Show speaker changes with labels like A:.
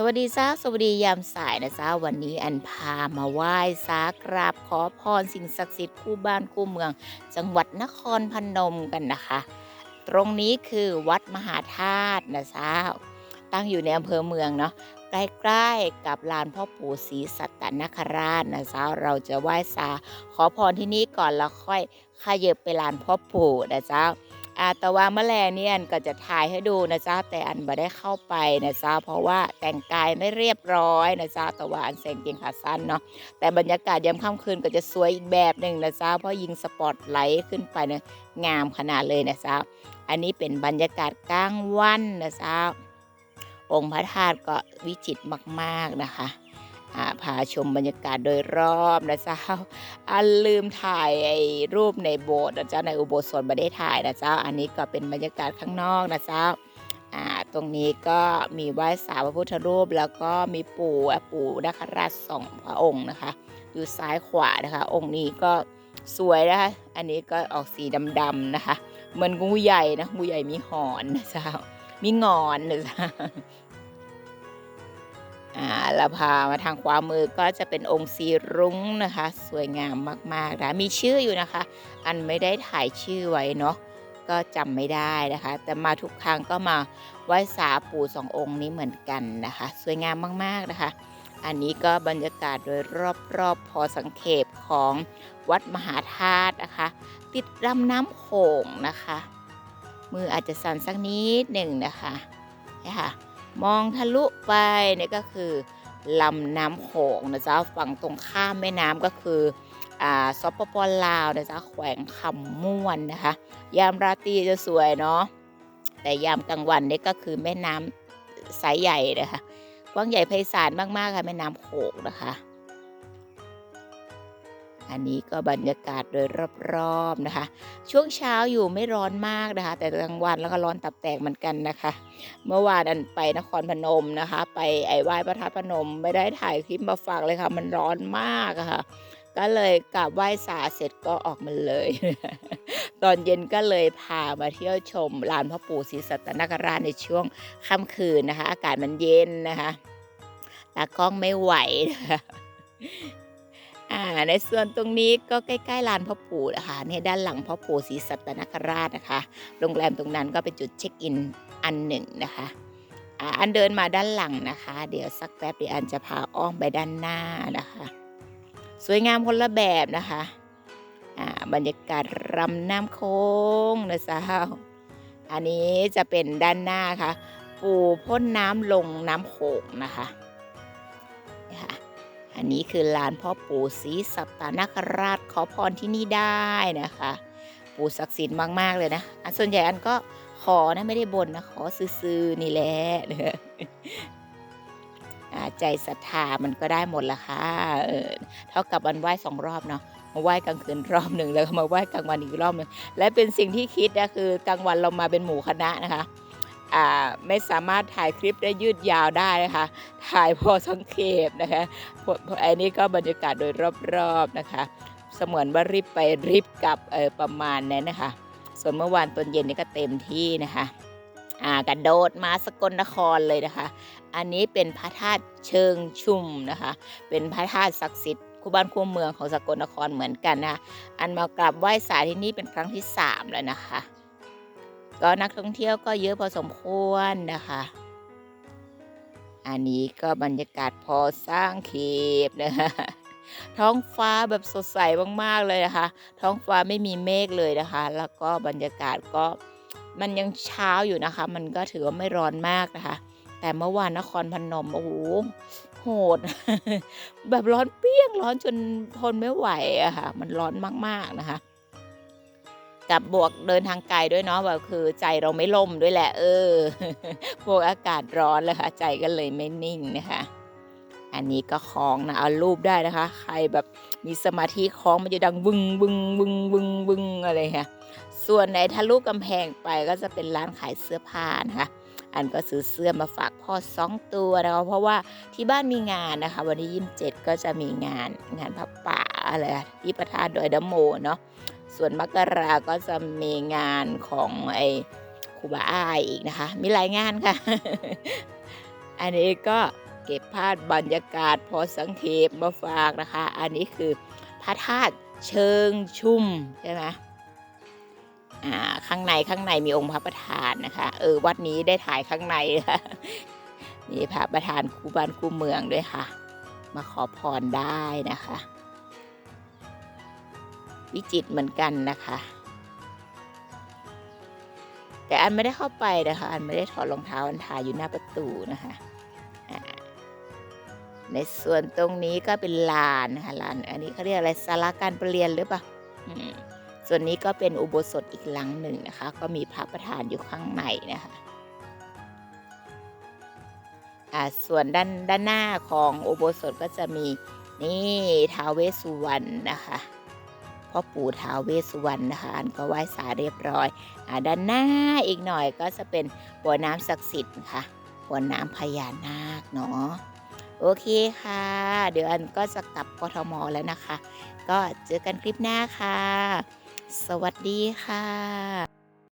A: สวัสดีจ้าสวัสดียามสายนะจ้าวันนี้อันพามาไหว้สากราบขอพรสิ่งศักดิ์สิทธิ์คู่บ้านคู่เมือง จังหวัดนครพนมกันนะคะ ตรงนี้คือวัดมหาธาตุนะจ้าตั้งอยู่ในอำเภอเมืองเนาะใกล้ๆกับลานพ่อปู่ศรีสัตนคราชนะจ้าเราจะไหว้สาขอพรที่นี่ก่อนแล้วค่อยขยับไปลานพ่อปู่นะจ้า อาแต่ว่าเมื่อแลเนี่ยนก็จะถ่ายให้ดูนะจ๊ะแต่อันไม่ได้เข้าไปนะจ๊ะเพราะว่าแต่งกายไม่เรียบร้อยนะจ๊ะแต่ว่าอันใส่กางเกงขาสั้นเนาะแต่บรรยากาศยามค่ำคืนก็จะสวยอีกแบบหนึ่งนะจ๊ะเพราะยิงสปอตไลท์ขึ้นไปเนี่ยงามขนาดเลยนะจ๊ะอันนี้เป็นบรรยากาศกลางวันนะจ๊ะองค์พระธาตุก็วิจิตรมาก ๆนะคะ พาชมบรรยากาศโดยรอบนะเจ๊ะอันลืมถ่ายไอ้รูปในโบสถ์นะเจ้าในอุโบสถไม่ได้ถ่ายนะเจ้า อันนี้ก็เป็นบรรยากาศข้างนอกนะเจ้าตรงนี้ก็มีไหว้สาวพระพุทธรูป แล้วก็มีปู่อะปู่นคราชสองพระองค์นะคะ อยู่ซ้ายขวานะคะ องค์นี้ก็สวยนะคะ อันนี้ก็ออกสีดำๆนะคะ เหมือนงูใหญ่นะงูใหญ่มีหอนนะเจ้ามีงอนนะเจ้า อ่าพามาทางขวามือก็จะเป็นองค์สีรุ้งนะคะ สวยงามมากๆนะมีชื่ออยู่นะคะ อันไม่ได้ถ่ายชื่อไว้เนาะก็จำไม่ได้นะคะ แต่มาทุกครั้งก็มาไหว้สาปู่สององค์นี้เหมือนกันนะคะ สวยงามมากๆนะคะ อันนี้ก็บรรยากาศโดยรอบๆพอสังเขปของวัดมหาธาตุนะคะ ติดลำน้ำโขงนะคะ มืออาจจะสั่นสักนิดหนึ่งนะคะนะคะ มองทะลุไปเนี่ยก็คือลำน้ำโขงนะจ๊ะฝั่งตรงข้ามแม่น้ำก็คืออ่าสปปลาวนะจ๊ะแขวงคำม่วนนะคะ ยามราตรีจะสวยเนาะแต่ยามกลางวันเนี่ยก็คือแม่น้ำสายใหญ่นะคะกว้างใหญ่ไพศาลมากๆค่ะแม่น้ำโขงนะคะ อันนี้ก็บรรยากาศโดยรอบๆนะคะ ช่วงเช้าอยู่ไม่ร้อนมากนะคะ แต่กลางวันแล้วก็ร้อนตับแตกเหมือนกันนะคะ เมื่อวานอันไปนครพนมนะคะ ไปไอไหว้พระธาตุพนมไม่ได้ถ่ายคลิปมาฝากเลยค่ะ มันร้อนมากะค่ะก็เลยกลับไหว้สาเสร็จก็ออกมาเลย ตอนเย็นก็เลยพามาเที่ยวชมลานพ่อปู่ศรีสัตนคราชในช่วงค่ำคืนนะคะ อากาศมันเย็นนะคะตากล้องไม่ไหวนะคะ อ่าในส่วนตรงนี้ก็ใกล้ๆลานพ่อปู่นะคะเนี่ยด้านหลังพ่อปู่ศรีสัตนคราชนะคะ โรงแรมตรงนั้นก็เป็นจุดเช็คอินอันหนึ่งนะคะอ่าอันเดินมาด้านหลังนะคะ เดี๋ยวสักแป๊บเดี๋ยวอันจะพาอ้อมไปด้านหน้านะคะ สวยงามคนละแบบนะคะอ่าบรรยากาศรำน้ำโค้งนะสาวอันนี้จะเป็นด้านหน้าค่ะ ปูพ่นน้ำลงน้ำโขงนะคะ อันนี้คือลานพ่อปู่ศรีสัตนคราชขอพรที่นี่ได้นะคะ ปู่ศักดิ์สิทธิ์มาก ๆ เลยนะ อันส่วนใหญ่อันก็ขอนะไม่ได้บนนะ ขอซื้อๆนี่แหละใจศรัทธามันก็ได้หมดละค่ะเออเท่ากับวันไหว้สองรอบเนาะมาไหว้กลางคืนรอบหนึ่งแล้วก็มาไหว้กลางวันอีกรอบหนึ่งและเป็นสิ่งที่คิดนะคือกลางวันเรามาเป็นหมู่คณะนะคะ ไม่สามารถถ่ายคลิปได้ยืดยาวได้นะคะ ถ่ายพอสังเขปนะคะอันนี้ก็บรรยากาศโดยรอบๆนะคะ เสมือนว่ารีบไปรีบกลับประมาณนั้นนะคะ ส่วนเมื่อวานตอนเย็นนี่ก็เต็มที่นะคะกระโดดมาสกลนครเลยนะคะ อันนี้เป็นพระธาตุเชิงชุมนะคะ เป็นพระธาตุศักดิ์สิทธิ์คู่บ้านคู่เมืองของสกลนครเหมือนกันนะะอันมากราบไหว้สาที่นี่เป็นครั้งที่สามแล้วนะคะ ก็นักท่องเที่ยวก็เยอะพอสมควรนะคะ อันนี้ก็บรรยากาศพอสร้างเขปนะคะท้องฟ้าแบบสดใสมากๆเลยนะคะ ท้องฟ้าไม่มีเมฆเลยนะคะ แล้วก็บรรยากาศก็มันยังเช้าอยู่นะคะ มันก็ถือว่าไม่ร้อนมากนะคะ แต่เมื่อวานนครพนมโอ้โหโหด แบบร้อนเปี้ยงร้อนจนทนไม่ไหวอะค่ะ มันร้อนมากๆนะคะ กับบวกเดินทางไกลด้วยเนาะแบบคือใจเราไม่ล่มด้วยแหละ เออ บวกอากาศร้อนเลยค่ะ ใจก็เลยไม่นิ่งนะคะ อันนี้ก็คล้องนะเอารูปได้นะคะ ใครแบบมีสมาธิคล้องมันจะดังบึงบึงบึงบึงบึงอะไรค่ะส่วนในทะลุกำแพงไปก็จะเป็นร้านขายเสื้อผ้านะคะ อันก็ซื้อเสื้อมาฝากพ่อสองตัวนะคะเพราะว่าที่บ้านมีงานนะคะ วันที่ยี่สิบเจ็ดก็จะมีงานงานพระป่าอะไรที่พระธาตุดอยดะโมเนาะ ส่วนมกราก็จะมีงานของไอ้ครูบาอายอีกนะคะ มีหลายงานค่ะ อันนี้ก็เก็บภาพบรรยากาศพอสังเขปมาฝากนะคะ อันนี้คือพระธาตุเชิงชุ่มใช่ไหมอ่าข้างในข้างในมีองค์พระประธานนะคะ เออวัดนี้ได้ถ่ายข้างในค่ะมีพระประธานคูบ้านคูเมืองด้วยค่ะ มาขอพรได้นะคะ วิจิตเหมือนกันนะคะ แต่อันไม่ได้เข้าไปนะคะ อันไม่ได้ถอดรองเท้าอันถ่ายอยู่หน้าประตูนะคะในส่วนตรงนี้ก็เป็นลานนะคะลาน อันนี้เขาเรียกอะไรศาลาการประเรียนหรือเปล่าส่วนนี้ก็เป็นอุโบสถอีกหลังหนึ่งนะคะ ก็มีพระประธานอยู่ข้างในนะคะอ่าส่วนด้านด้านหน้าของอุโบสถก็จะมีนี่ท้าวเวสสุวรรณนะคะ พ่อปู่ท้าวเวสสุวรรณนะคะอันก็ไหว้สาเรียบร้อยอด้านหน้าอีกหน่อยก็จะเป็นบ่อน้ำศักดิ์สิทธิ์ค่ะบ่อน้ำพญานาคเนาะโอเคค่ะ เดี๋ยวอันก็จะกลับกทมแล้วนะคะ ก็เจอกันคลิปหน้าค่ะ สวัสดีค่ะ